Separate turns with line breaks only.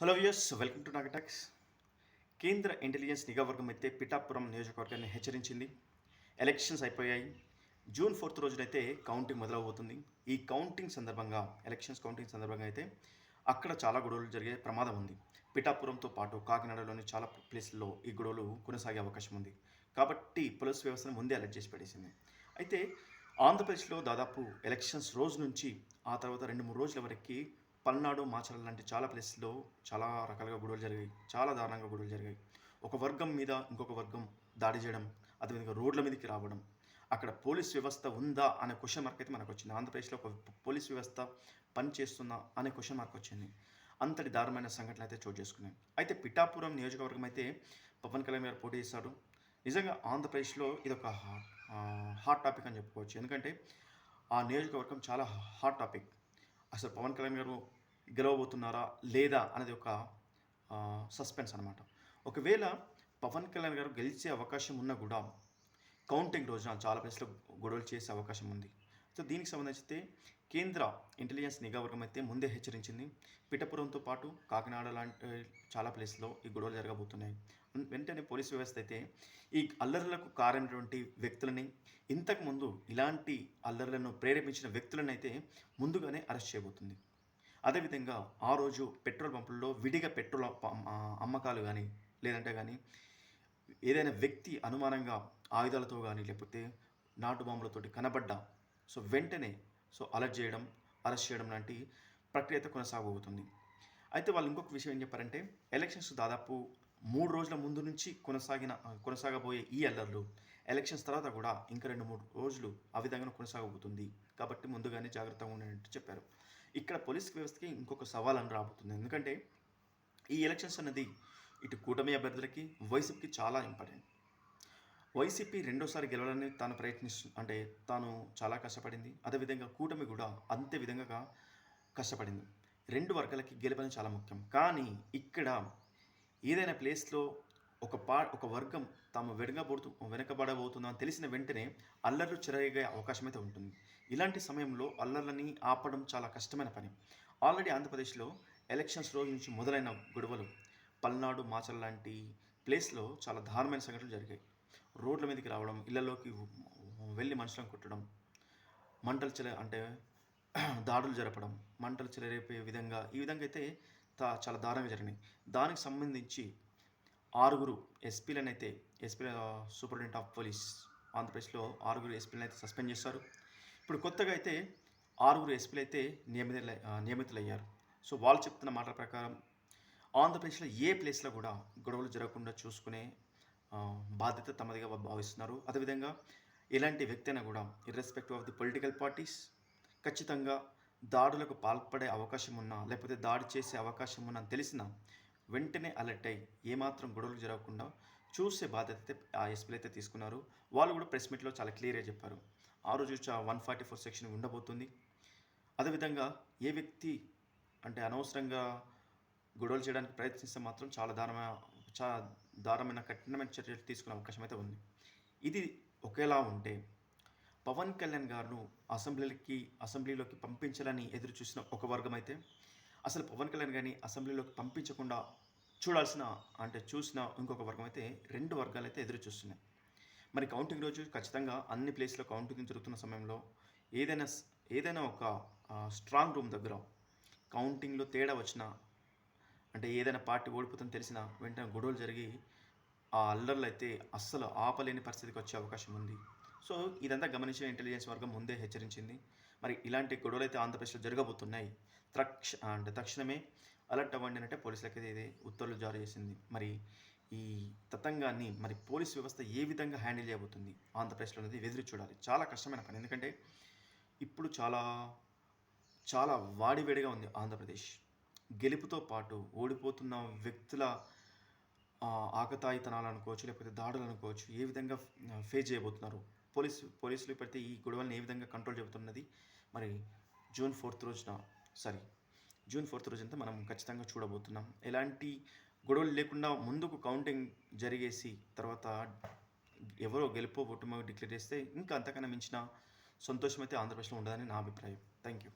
Hello views welcome to Naga talks కేంద్ర intelligence నిఘా వర్గం అయితే పిఠాపురం నియోజకవర్గాన్ని హెచ్చరించింది. ఎలక్షన్స్ అయిపోయాయి. జూన్ ఫోర్త్ రోజునైతే కౌంటింగ్ మొదలవబోతుంది ఈ కౌంటింగ్ సందర్భంగా ఎలక్షన్స్ కౌంటింగ్ సందర్భంగా అయితే అక్కడ చాలా గొడవలు జరిగే ప్రమాదం ఉంది. పిఠాపురంతో పాటు కాకినాడలోని చాలా ప్లేస్లలో ఈ గొడవలు కొనసాగే అవకాశం ఉంది. కాబట్టి పోలీస్ వ్యవస్థను ముందే అలర్ట్ చేసి పడేసింది. అయితే ఆంధ్రప్రదేశ్లో దాదాపు ఎలక్షన్స్ రోజు నుంచి ఆ తర్వాత రెండు మూడు రోజుల వరకు పల్నాడు మాచర్ల లాంటి చాలా ప్లేస్లో చాలా రకాలుగా గొడవలు జరిగాయి. చాలా దారుణంగా గొడవలు జరిగాయి. ఒక వర్గం మీద ఇంకొక వర్గం దాడి చేయడం అదేవిధంగా రోడ్ల మీదకి రావడం. అక్కడ పోలీస్ వ్యవస్థ ఉందా అనే క్వశ్చన్ మార్క్ అయితే మనకు వచ్చింది. ఆంధ్రప్రదేశ్లో ఒక పోలీస్ వ్యవస్థ పనిచేస్తుందా అనే క్వశ్చన్ మార్క్ వచ్చింది. అంతటి దారుణమైన సంఘటనలు అయితే చోటు చేసుకున్నాయి. అయితే పిఠాపురం నియోజకవర్గం అయితే పవన్ కళ్యాణ్ గారు పోటీ చేశారు. నిజంగా ఆంధ్రప్రదేశ్లో ఇది ఒక హాట్ టాపిక్ అని చెప్పుకోవచ్చు. ఎందుకంటే ఆ నియోజకవర్గం చాలా హాట్ టాపిక్. అసలు పవన్ కళ్యాణ్ గారు గెలవబోతున్నారా లేదా అనేది ఒక సస్పెన్స్ అనమాట ఒకవేళ పవన్ కళ్యాణ్ గారు గెలిచే అవకాశం ఉన్నా కూడా కౌంటింగ్ రోజున చాలా ప్లేస్లో గొడవలు చేసే అవకాశం ఉంది. సో దీనికి సంబంధించి కేంద్ర ఇంటెలిజెన్స్ నిఘా వర్గం అయితే ముందే హెచ్చరించింది. పిఠపురంతో పాటు కాకినాడ లాంటి చాలా ప్లేస్లో ఈ గొడవలు జరగబోతున్నాయి. వెంటనే పోలీస్ వ్యవస్థ అయితే ఈ అల్లర్లకు కారైనటువంటి వ్యక్తులని ఇంతకుముందు ఇలాంటి అల్లర్లను ప్రేరేపించిన వ్యక్తులను అయితే ముందుగానే అరెస్ట్ చేయబోతుంది. అదేవిధంగా ఆ రోజు పెట్రోల్ పంపుల్లో విడిగా పెట్రోల్ అమ్మకాలు కానీ లేదంటే కానీ ఏదైనా వ్యక్తి అనుమానంగా ఆయుధాలతో కానీ లేకపోతే నాటు బాంబులతోటి కనబడ్డ సో వెంటనే సో అలర్ట్ చేయడం అరెస్ట్ చేయడం లాంటి ప్రక్రియ అయితే కొనసాగబోతుంది. అయితే వాళ్ళు ఇంకొక విషయం ఏం చెప్పారంటే ఎలక్షన్స్ దాదాపు మూడు రోజుల ముందు నుంచి కొనసాగిన కొనసాగబోయే ఈ అల్లర్లు ఎలక్షన్స్ తర్వాత కూడా ఇంకా రెండు మూడు రోజులు ఆ విధంగా కొనసాగబోతుంది. కాబట్టి ముందుగానే జాగ్రత్తగా ఉండేటట్టు చెప్పారు. ఇక్కడ పోలీస్ వ్యవస్థకి ఇంకొక సవాల్ అని రాబోతుంది. ఎందుకంటే ఈ ఎలక్షన్స్ అనేది ఇటు కూటమి అభ్యర్థులకి వైసీపీకి చాలా ఇంపార్టెంట్. వైసీపీ రెండోసారి గెలవాలని తాను ప్రయత్నిస్తు అంటే తాను చాలా కష్టపడింది. అదేవిధంగా కూటమి కూడా అంతే విధంగా కష్టపడింది. రెండు వర్గాలకి గెలవడం చాలా ముఖ్యం. కానీ ఇక్కడ ఏదైనా ప్లేస్లో ఒక పా ఒక వర్గం తాము వెనకబడుతూ వెనకబడబోతుందని తెలిసిన వెంటనే అల్లర్లు చెరగే అవకాశం అయితే ఉంటుంది. ఇలాంటి సమయంలో అల్లర్లని ఆపడం చాలా కష్టమైన పని. ఆల్రెడీ ఆంధ్రప్రదేశ్లో ఎలక్షన్స్ రోజు నుంచి మొదలైన గొడవలు పల్నాడు మాచల్ లాంటి ప్లేస్లో చాలా దారుణమైన సంఘటనలు జరిగాయి. రోడ్ల మీదకి రావడం ఇళ్ళలోకి వెళ్ళి మనుషులను కుట్టడం మంటలు చెల అంటే దాడులు జరపడం మంటలు చెలరేపే విధంగా ఈ విధంగా అయితే చాలా దారుణంగా జరిగినాయి. దానికి సంబంధించి ఆరుగురు ఎస్పీలను అయితే ఎస్పీ సూపరింటెండెంట్ ఆఫ్ పోలీస్ ఆంధ్రప్రదేశ్లో ఆరుగురు ఎస్పీలను అయితే సస్పెండ్ చేశారు. ఇప్పుడు కొత్తగా అయితే ఆరుగురు ఎస్పీలు అయితే నియమిత నియమితులయ్యారు. సో వాళ్ళు చెప్తున్న మాటల ప్రకారం ఆంధ్రప్రదేశ్లో ఏ ప్లేస్లో కూడా గొడవలు జరగకుండా చూసుకునే బాధ్యత తమదిగా భావిస్తున్నారు. అదేవిధంగా ఎలాంటి వ్యక్తి అయినా కూడా irrespective of the political parties ఖచ్చితంగా దాడులకు పాల్పడే అవకాశం ఉన్నా లేకపోతే దాడి చేసే అవకాశం ఉన్నా తెలిసిన వెంటనే అలర్ట్ అయ్యి ఏమాత్రం గొడవలు జరగకుండా చూసే బాధ్యత అయితే ఆ ఎస్పీలు అయితే తీసుకున్నారు. వాళ్ళు కూడా ప్రెస్ మీట్లో చాలా క్లియర్గా చెప్పారు. ఆ రోజు వన్ ఫార్టీ ఫోర్ సెక్షన్ ఉండబోతుంది. అదేవిధంగా ఏ వ్యక్తి అంటే అనవసరంగా గొడవలు చేయడానికి ప్రయత్నిస్తే మాత్రం చాలా దారుణ చాలా దారుణమైన కఠినమైన చర్యలు తీసుకునే అవకాశం అయితే ఉంది. ఇది ఒకేలా ఉంటే పవన్ కళ్యాణ్ గారును అసెంబ్లీకి అసెంబ్లీలోకి పంపించాలని ఎదురు చూసిన ఒక వర్గం అయితే అసలు పవన్ కళ్యాణ్ గారిని అసెంబ్లీలోకి పంపించకుండా చూడాల్సిన అంటే చూసిన ఇంకొక వర్గం అయితే రెండు వర్గాలు అయితే ఎదురు చూస్తున్నాయి. మరి కౌంటింగ్ రోజు ఖచ్చితంగా అన్ని ప్లేస్లో కౌంటింగ్ జరుగుతున్న సమయంలో ఏదైనా ఏదైనా ఒక స్ట్రాంగ్ రూమ్ దగ్గర కౌంటింగ్లో తేడా వచ్చిన అంటే ఏదైనా పార్టీ ఓడిపోతుందని తెలిసిన వెంటనే గొడవలు జరిగి ఆ అల్లర్లు అయితే అస్సలు ఆపలేని పరిస్థితికి వచ్చే అవకాశం ఉంది. సో ఇదంతా గమనించిన ఇంటెలిజెన్స్ వర్గం ముందే హెచ్చరించింది. మరి ఇలాంటి గొడవలు అయితే ఆంధ్రప్రదేశ్లో జరగబోతున్నాయి. తక్ష అంటే తక్షణమే అలర్ట్ అవ్వండి అంటే పోలీసులకి అయితే ఉత్తర్వులు జారీ చేసింది. మరి ఈ తతంగాన్ని మరి పోలీస్ వ్యవస్థ ఏ విధంగా హ్యాండిల్ చేయబోతుంది ఆంధ్రప్రదేశ్లో అనేది ఎదురు చూడాలి. చాలా కష్టమైన పని. ఎందుకంటే ఇప్పుడు చాలా చాలా వాడివేడిగా ఉంది ఆంధ్రప్రదేశ్. గెలుపుతో పాటు ఓడిపోతున్న వ్యక్తుల ఆకతాయితనాలు అనుకోవచ్చు లేకపోతే దాడులు అనుకోవచ్చు ఏ విధంగా ఫేస్ చేయబోతున్నారు? పోలీసు పోలీసులు పెడితే ఈ గొడవలను ఏ విధంగా కంట్రోల్ చెబుతున్నది మరి జూన్ ఫోర్త్ రోజున సారీ జూన్ ఫోర్త్ రోజున మనం ఖచ్చితంగా చూడబోతున్నాం. ఎలాంటి గొడవలు లేకుండా ముందుకు కౌంటింగ్ జరిగేసి తర్వాత ఎవరో గెలుపో ఓటమో డిక్లేర్ చేస్తే ఇంకా అంతకన్నా మించిన సంతోషం అయితే ఆంధ్రప్రదేశ్లో ఉండదని నా అభిప్రాయం. Thank you